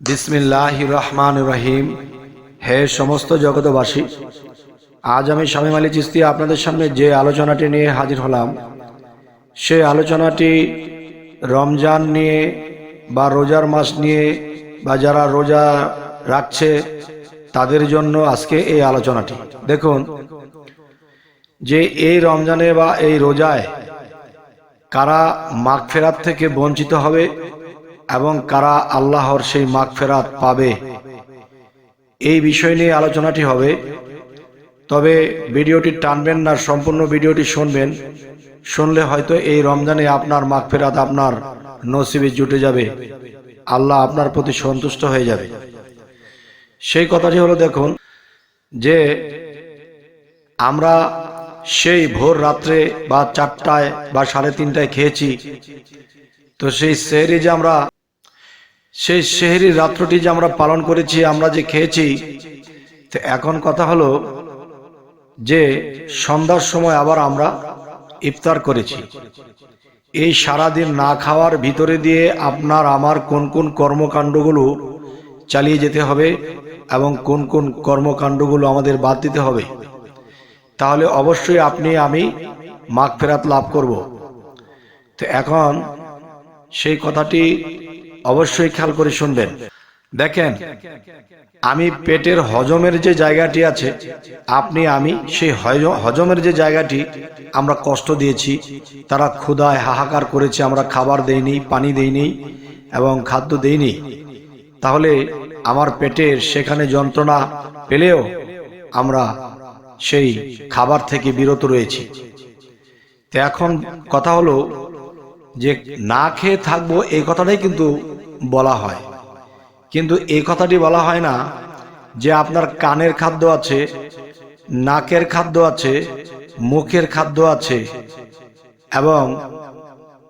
বিসমিল্লাহ রহমান রহিম। হে সমস্ত জগতবাসী আজ আমি স্বামী আলী চিস্তি আপনাদের সামনে যে আলোচনাটি নিয়ে হাজির হলাম, সে আলোচনাটি রমজান নিয়ে বা রোজার মাস নিয়ে বা যারা রোজা রাখছে, তাদের জন্য আজকে এই আলোচনাটি। দেখুন, যে এই রমজানে বা এই রোজায় কারা মাগ ফেরাত থেকে বঞ্চিত হবে এবং কারা আল্লাহর সেই মাগ ফেরাত পাবে। এই বিষয় নিয়ে আলোচনাটি হবে। তবে ভিডিওটি টানবেন না, সম্পূর্ণ ভিডিওটি শুনবেন। শুনলে হয়তো এই রমজানে আপনার মাগ ফেরাত আপনার নসিবে জুটে যাবে। আল্লাহ আপনার প্রতি সন্তুষ্ট হয়ে যাবে। সেই কথাটি হলো দেখুন যে আমরা সেই ভোর রাত্রে বা চারটায় বা সাড়ে তিনটায় খেয়েছি। তো সেই সেহরি যে আমরা সেই সেহরি রাত্রটি যে আমরা পালন করেছি, আমরা যে খেয়েছি, তো এখন কথা হলো যে সন্ধ্যার সময় আবার আমরা ইফতার করেছি। এই সারাদিন না খাওয়ার ভিতরে দিয়ে আপনার আমার কোন কোন কর্মকাণ্ডগুলো চালিয়ে যেতে হবে এবং কোন কোন কর্মকাণ্ডগুলো আমাদের বাদ দিতে হবে, তাহলে অবশ্যই আপনি, আমি মাগ ফেরাত লাভ করব। তো এখন সেই কথাটি অবশ্যই খেয়াল করে শুনবেন। দেখেন, আমি পেটের হজমের যে জায়গাটি আছে, আপনি, আমি সেই হজ- হজমের যে জায়গাটি আমরা কষ্ট দিয়েছি, তারা ক্ষুধায় হাহাকার করেছে, আমরা খাবার দেইনি, পানি দেইনি এবং খাদ্য দেইনি। তাহলে আমার পেটের সেখানে যন্ত্রণা পেলেও আমরা সেই খাবার থেকে বিরত রয়েছি। তো এখন কথা হলো যে না খেয়ে থাকব, এই কথাটাই কিন্তু বলা হয়। কিন্তু এই কথাটি বলা হয় না যে আপনার কানের খাদ্য আছে, নাকের খাদ্য আছে, মুখের খাদ্য আছে, এবং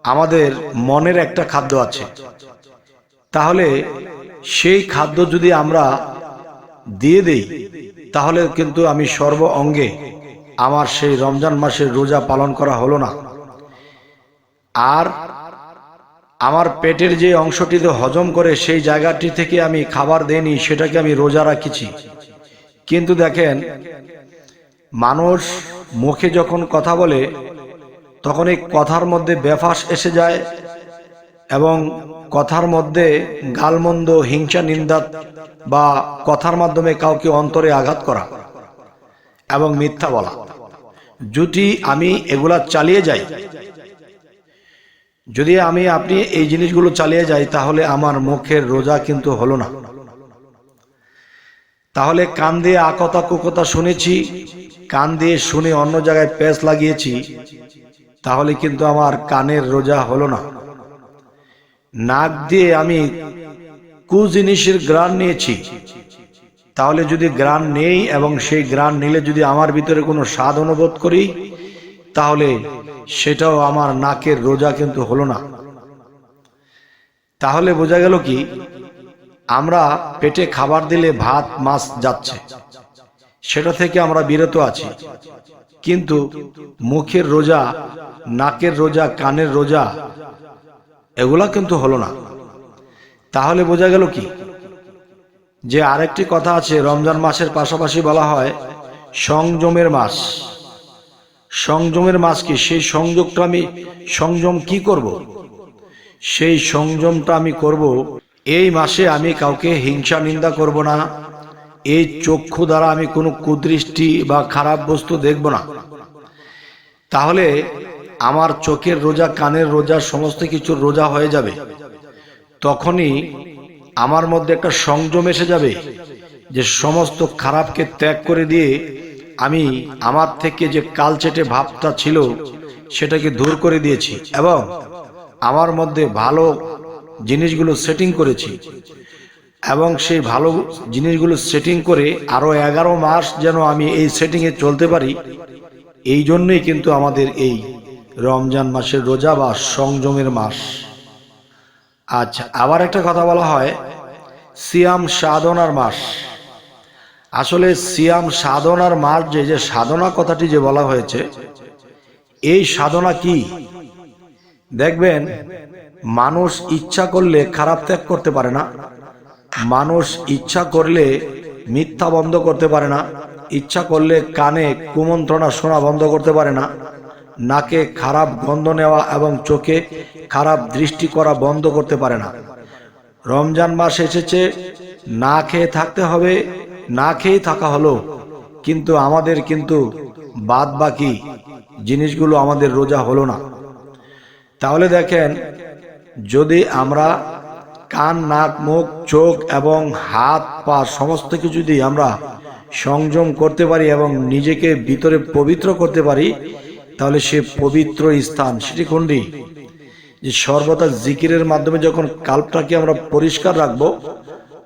আমাদের মনের একটা খাদ্য আছে। তাহলে সেই খাদ্য যদি আমরা দিয়ে দেই, তাহলে কিন্তু আমি সর্ব অঙ্গে আমার সেই রমজান মাসের রোজা পালন করা হলো না। আর আমার পেটের যে অংশটিতে হজম করে সেই জায়গাটি থেকে আমি খাবার দেইনি, সেটাকে আমি রোজা রাখিছি। কিন্তু দেখেন, মানুষ মুখে যখন কথা বলে, তখন এই কথার মধ্যে বেফাস এসে যায় এবং কথার মধ্যে গালমন্দ, হিংসা, নিন্দা বা কথার মাধ্যমে কাউকে অন্তরে আঘাত করা এবং মিথ্যা বলা। যদি আমি এগুলা চালিয়ে যাই যদি আমি আপনি এই জিনিসগুলো চালিয়ে যাই, তাহলে আমার মুখের রোজা কিন্তু হলো না। তাহলে কান দিয়ে আকতা কুকতা শুনেছি, কান দিয়ে শুনে অন্য জায়গায় পেঁচ লাগিয়েছি, তাহলে কিন্তু আমার কানের রোজা হলো না। নাক দিয়ে আমি কু জিনিসের গ্রান নিয়েছি, তাহলে যদি গ্রান নেই এবং সেই গ্রান নিলে যদি আমার ভিতরে কোনো স্বাদ অনুভব করি তাহলে সেটাও আমার নাকের রোজা কিন্তু হলো না। তাহলে বোঝা গেল কি? আমরা পেটে খাবার দিলে ভাত, মাছ যাচ্ছে। সেটা থেকে আমরা বিরত আছি। কিন্তু মুখের রোজা, নাকের রোজা, কানের রোজা, এগুলা কিন্তু হলো না। তাহলে বোঝা গেল কি? যে আরেকটি কথা আছে, রমজান মাসের পাশাপাশি বলা হয়, সংযমের মাস। সংযমের মাস কি সেই সংযোগটা আমি সংযম কি করব। সেই সংযমটা আমি করব, এই মাসে আমি কাউকে হিংসা নিন্দা করব না, এই চক্ষু দ্বারা আমি কোনো কুদৃষ্টি বা খারাপ বস্তু দেখব না তাহলে আমার চোখের রোজা, কানের রোজা, সমস্ত কিছুর রোজা হয়ে যাবে তখনই আমার মধ্যে একটা সংযম এসে যাবে, যে সমস্ত খারাপকে ত্যাগ করে দিয়ে আমি আমার থেকে যে কালচেটে ভাবটা ছিল, সেটাকে দূর করে দিয়েছি এবং আমার মধ্যে ভালো জিনিসগুলো সেটিং করেছি। এবং সেই ভালো জিনিসগুলো সেটিং করে আরও এগারো মাস যেন আমি এই সেটিংয়ে চলতে পারি, এই জন্যই কিন্তু আমাদের এই রমজান মাসের রোজা বা সংযমের মাস। আচ্ছা আবার একটা কথা বলা হয়, সিয়াম সাধনার মাস। আসলে সিয়াম সাধনার যে যে সাধনা কথাটি যে বলা হয়েছে, এই সাধনা কি? দেখবেন, মানুষ ইচ্ছা করলে খারাপ ত্যাগ করতে পারে না, মানুষ ইচ্ছা করলে মিথ্যা বন্ধ করতে পারে না, ইচ্ছা করলে কানে কুমন্ত্রণা শোনা বন্ধ করতে পারে না, নাকে খারাপ গন্ধ নেওয়া এবং চোখে খারাপ দৃষ্টি করা বন্ধ করতে পারে না। রমজান মাস এসেছে, না খেয়ে থাকতে হবে না খেয়েই থাকা হলো। কিন্তু আমাদের কিন্তু বাদ বাকি জিনিসগুলো আমাদের রোজা হলো না। তাহলে দেখেন, যদি আমরা কান, নাক, মুখ, চোখ এবং হাত, পা সমস্ত কিছু যদি আমরা সংযম করতে পারি এবং নিজেকে ভিতরে পবিত্র করতে পারি, তাহলে সে পবিত্র স্থান, সেটি কোনটি? যে সর্বদা জিকিরের মাধ্যমে যখন কাল্পটাকে আমরা পরিষ্কার রাখব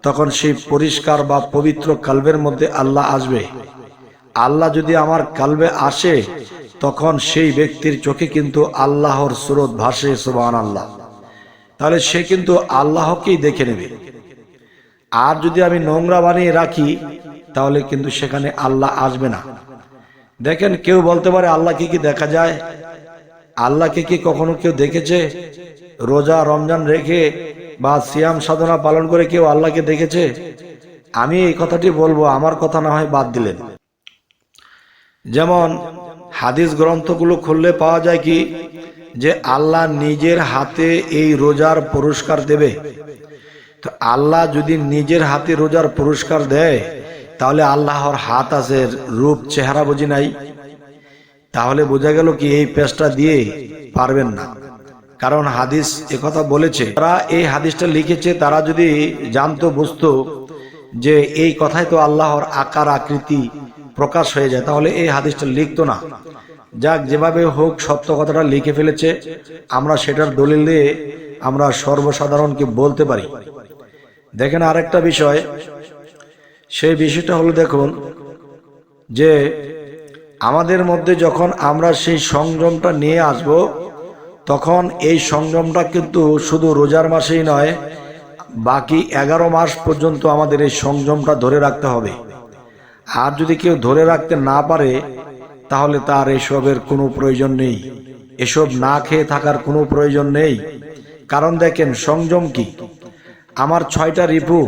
তখন সেই পরিষ্কার বা পবিত্র কালবের মধ্যে আল্লাহ আসবে। আল্লাহ যদি আমার কালবে আসে, তখন সেই ব্যক্তির চোখে কিন্তু আল্লাহর সুরত ভাসে সুবান আল্লাহ তাহলে সে কিন্তু আল্লাহকেই দেখে নেবে। আর যদি আমি নোংরা বানিয়ে রাখি, তাহলে কিন্তু সেখানে আল্লাহ আসবে না। দেখেন, কেউ বলতে পারে আল্লাহকে কি দেখা যায়? আল্লাহকে কি কখনো কেউ দেখেছে? রোজা, রমজান রেখে বা সিয়াম সাধনা পালন করে কেউ আল্লাহকে দেখেছে? আমি এই কথাটি বলব, আমার কথা না হয় বাদ দিলেন। যেমন হাদিস গ্রন্থগুলো খুললে পাওয়া যায় কি, যে আল্লাহ নিজের হাতে এই রোজার পুরস্কার দেবে। তো আল্লাহ যদি নিজের হাতে রোজার পুরস্কার দেয়, তাহলে আল্লাহর হাত আছে, রূপ, চেহারা বুঝি নাই? তাহলে বোঝা গেল কি এই পেশটা দিয়ে পারবেন না। কারণ হাদিস কথা বলেছে। তারা এই হাদিসটা লিখেছে, তারা যদি জানতো, বুঝতো যে এই কথাই তো আল্লাহর আকার আকৃতি প্রকাশ হয়ে যায়, তাহলে এই হাদিসটা লিখতো না। যাক, যেভাবে হোক সত্য কথাটা লিখে ফেলেছে, আমরা সেটার দলিল দিয়ে আমরা সর্বসাধারণকে বলতে পারি। দেখেন আরেকটা বিষয়, সেই বিষয়টা হলো দেখুন যে আমাদের মধ্যে যখন আমরা সেই সংযমটা নিয়ে আসব তখন এই সংযমটা কিন্তু শুধু রোজার মাসেই নয়, বাকি এগারো মাস পর্যন্ত আমাদের এই সংযমটা ধরে রাখতে হবে। আর যদি কেউ ধরে রাখতে না পারে, তাহলে তার এসবের কোনো প্রয়োজন নেই। এসব না খেয়ে থাকার কোনো প্রয়োজন নেই। কারণ দেখেন সংযম কি? আমার ছয়টা রিপু,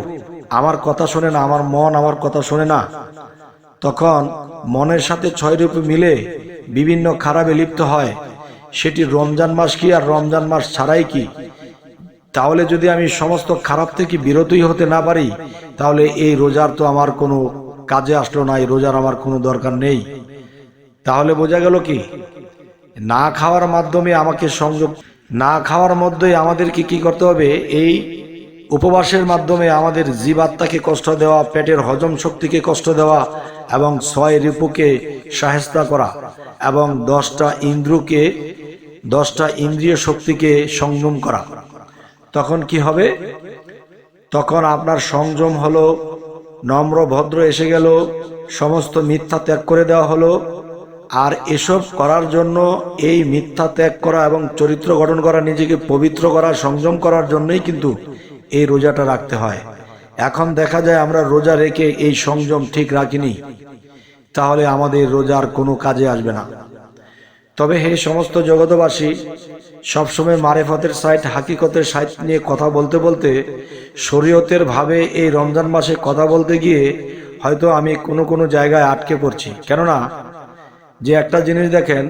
আমার কথা শোনে না, আমার মন আমার কথা শোনে না। তখন মনের সাথে ছয় রিপু মিলে বিভিন্ন খারাপে লিপ্ত হয়। সেটি রমজান মাস কি আর রমজান মাস ছাড়াই কি? তাহলে যদি আমি সমস্ত খারাপ থেকে বিরতই হতে না পারি, তাহলে এই রোজার তো আমার কোনো কাজে আসলো না, এই রোজার আমার কোনো দরকার নেই। তাহলে বোঝা গেল কি? না খাওয়ার মাধ্যমে আমাকে সংযোগ, না খাওয়ার মধ্যেই আমাদেরকে কি করতে হবে? এই উপবাসের মাধ্যমে আমাদের জীবাত্মাকে কষ্ট দেওয়া, পেটের হজম শক্তিকে কষ্ট দেওয়া এবং ছয় রিপুকে সাহেস্তা করা এবং দশটা ইন্দ্রকে দশটা ইন্দ্রিয় শক্তিকে সংযম করা। তখন কি হবে? তখন আপনার সংযম হলো, নম্র ভদ্র এসে গেল, সমস্ত মিথ্যা ত্যাগ করে দেওয়া হলো, আর এসব করার জন্য এই মিথ্যা ত্যাগ করা এবং চরিত্র গঠন করা, নিজেকে পবিত্র করা, সংযম করার জন্যই কিন্তু এই রোজাটা রাখতে হয়। এখন দেখা যায় আমরা রোজা রেখে এই সংযম ঠিক রাখিনি। তাহলে আমাদের রোজার কোনো কাজে আসবে না। তবে হে সমস্ত জগতবাসী সবসময় মারেফতের সাইট, হাকিকতের সাইট নিয়ে কথা বলতে বলতে, শরীয়তের ভাবে এই রমজান মাসে কথা বলতে গিয়ে হয়তো আমি কোনো কোনো জায়গায় আটকে পড়ছি। কেননা, যে একটা জিনিস দেখেন,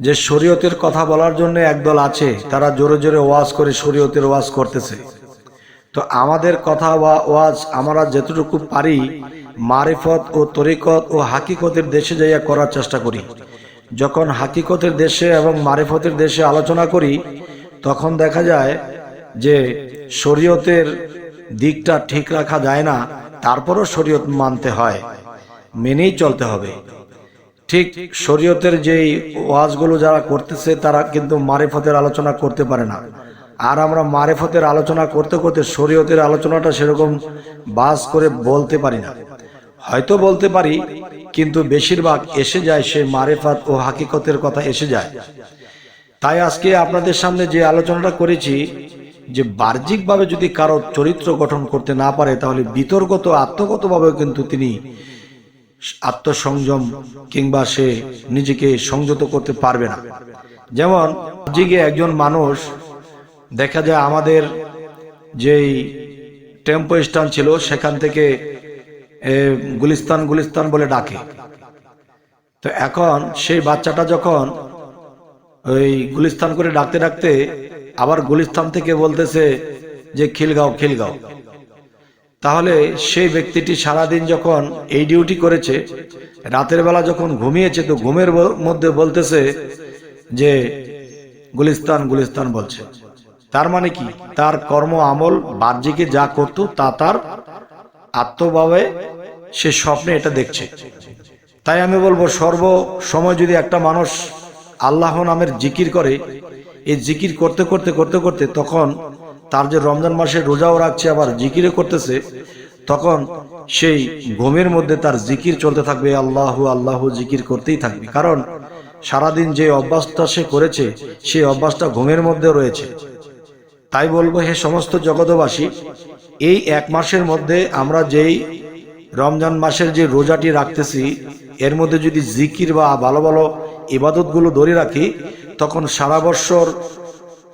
যে শরীয়তের কথা বলার জন্য একদল আছে, তারা জোরে জোরে ওয়াজ করে শরীয়তের ওয়াজ করতেছে। তো আমাদের কথা বা ওয়াজ আমরা যেতটুকু পারি, মারিফত ও তরিকত ও হাকিকতের দেশে যাইয়া করার চেষ্টা করি। যখন হাকিকতের দেশে এবং মারিফতের দেশে আলোচনা করি, তখন দেখা যায় যে শরীয়তের দিকটা ঠিক রাখা যায় না, তারপরও শরীয়ত মানতে হয়, মেনেই চলতে হবে। ঠিক শরীয়তের যেই ওয়াজগুলো যারা করতেছে, তারা কিন্তু মারেফতের আলোচনা করতে পারে না। আর আমরা মারেফতের আলোচনা করতে করতে শরীয়তের আলোচনাটা সেরকম বাস করে বলতে পারি না। হয়তো বলতে পারি কিন্তু বেশিরভাগ এসে যায় সে মারেফাত ও হাকিকতের কথা এসে যায়। তাই আজকে আপনাদের সামনে যে আলোচনাটা করেছি, যে বাহ্যিকভাবে যদি কারও চরিত্র গঠন করতে না পারে, তাহলে বিতর্কত, আত্মগতভাবেও কিন্তু তিনি আত্মসংযম কিংবা সে নিজেকে সংযত করতে পারবে না। যেমন জিগে একজন মানুষ, দেখা যায় আমাদের যেই টেম্পো স্ট্যান্ড ছিল, সেখান থেকে গুলিস্তান গুলিস্তান বলে ডাকে। তো এখন সেই বাচ্চাটা যখন ওই গুলিস্তান করে ডাকতে ডাকতে আবার গুলিস্তান থেকে বলতেছে যে, খিলগাঁও খিলগাঁও। তাহলে সেই ব্যক্তিটি সারাদিন যখন এই ডিউটি করেছে, রাতের বেলা যখন ঘুমিয়েছে, তো ঘুমের মধ্যে বলতেছে যে, গুলিস্তান গুলিস্তান বলছে। তার মানে কি? তার কর্ম আমল বাহ্যিকে যা করত তা তার আত্মভাবে সে স্বপ্নে এটা দেখছে। তাই আমি বলব, সর্ব সময় যদি একটা মানুষ আল্লাহ নামের জিকির করে, এই জিকির করতে করতে করতে করতে তখন তার যে রমজান মাসে রোজাও রাখছে, আবার জিকিরে করতেছে, তখন সেই ঘুমের মধ্যে তার জিকির চলতে থাকবে, আল্লাহ আল্লাহ জিকির করতেই থাকবে। কারণ সারাদিন যে অভ্যাসটা সে করেছে, সেই অভ্যাসটা ঘুমের মধ্যে রয়েছে। তাই বলব, হে সমস্ত জগতবাসী এই এক মাসের মধ্যে আমরা যেই রমজান মাসের যে রোজাটি রাখতেছি, এর মধ্যে যদি জিকির বা ভালো ভালো ইবাদতগুলো ধরে রাখি, তখন সারা বৎসর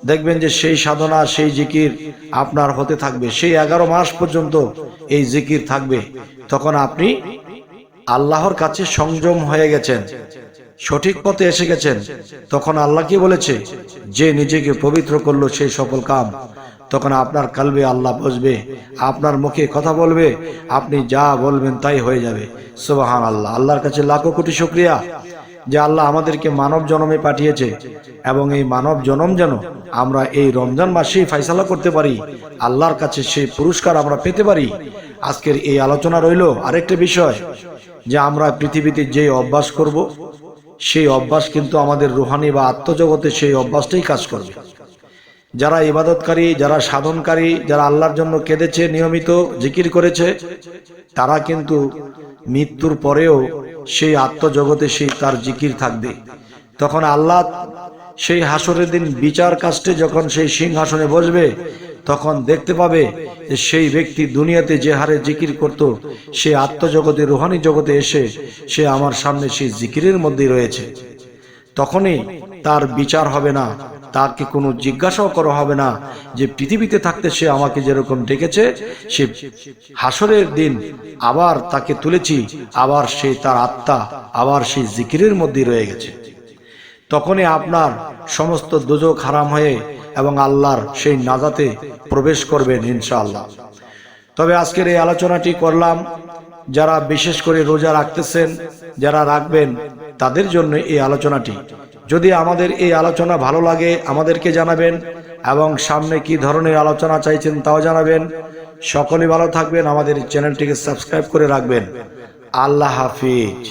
দেখবেন যে সেই সাধনা, সেই জিকির আপনার হতে থাকবে। সেই এগারো মাস পর্যন্ত এই জিকির থাকবে। তখন আপনি আল্লাহর কাছে সংযম হয়ে গেছেন, সঠিক পথে এসে গেছেন। তখন আল্লাহ কি বলেছে? যে নিজেকে পবিত্র করল সেই সফল কাম। তখন আপনার কালবে আল্লাহ বসবে, আপনার মুখে কথা বলবে, আপনি যা বলবেন তাই হয়ে যাবে। সুবাহান আল্লাহ আল্লাহর কাছে লাখো কোটি শুক্রিয়া যে আল্লাহ আমাদেরকে মানব জনমে পাঠিয়েছে এবং এই মানব জনম যেন আমরা এই রমজান মাসেই ফাইসালা করতে পারি, আল্লাহর কাছে সেই পুরস্কার আমরা পেতে পারি। আজকের এই আলোচনা রইল আরেকটা বিষয় যে আমরা পৃথিবীতে যে অভ্যাস করব, সেই অভ্যাস কিন্তু আমাদের রুহানি বা আত্মজগতে সেই অভ্যাসটাই কাজ করবে। যারা ইবাদতকারী, যারা সাধনকারী, যারা আল্লাহর জন্য কেঁদেছে, নিয়মিত জিকির করেছে, তারা কিন্তু মৃত্যুর পরেও সেই আত্মজগতে সেই তার জিকির থাকবে। তখন আল্লাহ সেই হাসরের দিন বিচার কাস্টে যখন সেই সিংহাসনে বসবে, তখন দেখতে পাবে যে সেই ব্যক্তি দুনিয়াতে যে হারে জিকির করত, সে আত্মজগতে, রুহানি জগতে এসে সে আমার সামনে সেই জিকিরের মধ্যেই রয়েছে। তখনই তার বিচার হবে না। তাকে কোনো জিজ্ঞাসাও করা হবে না যে পৃথিবীতে থাকতে সে আমাকে যেরকম ডেকেছে, সে হাসরের দিন আবার তাকে তুলেছি, আবার সে তার আত্মা, আবার সেই জিকিরের মধ্যেই রয়ে গেছে। তখনই আপনার সমস্ত দুজক হারাম হয়ে এবং আল্লাহর সেই নাজাতে প্রবেশ করবেন ইনশাআল্লাহ। তবে আজকের এই আলোচনাটি করলাম, যারা বিশেষ করে রোজা রাখতেছেন, যারা রাখবেন, তাদের জন্য এই আলোচনাটি। যদি আমাদের এই আলোচনা ভালো লাগে, আমাদেরকে জানাবেন এবং সামনে কি ধরনের আলোচনা চাইছেন তাও জানাবেন। সকলে ভালো থাকবেন। আমাদের চ্যানেলটিকে সাবস্ক্রাইব করে রাখবেন। আল্লাহ হাফিজ।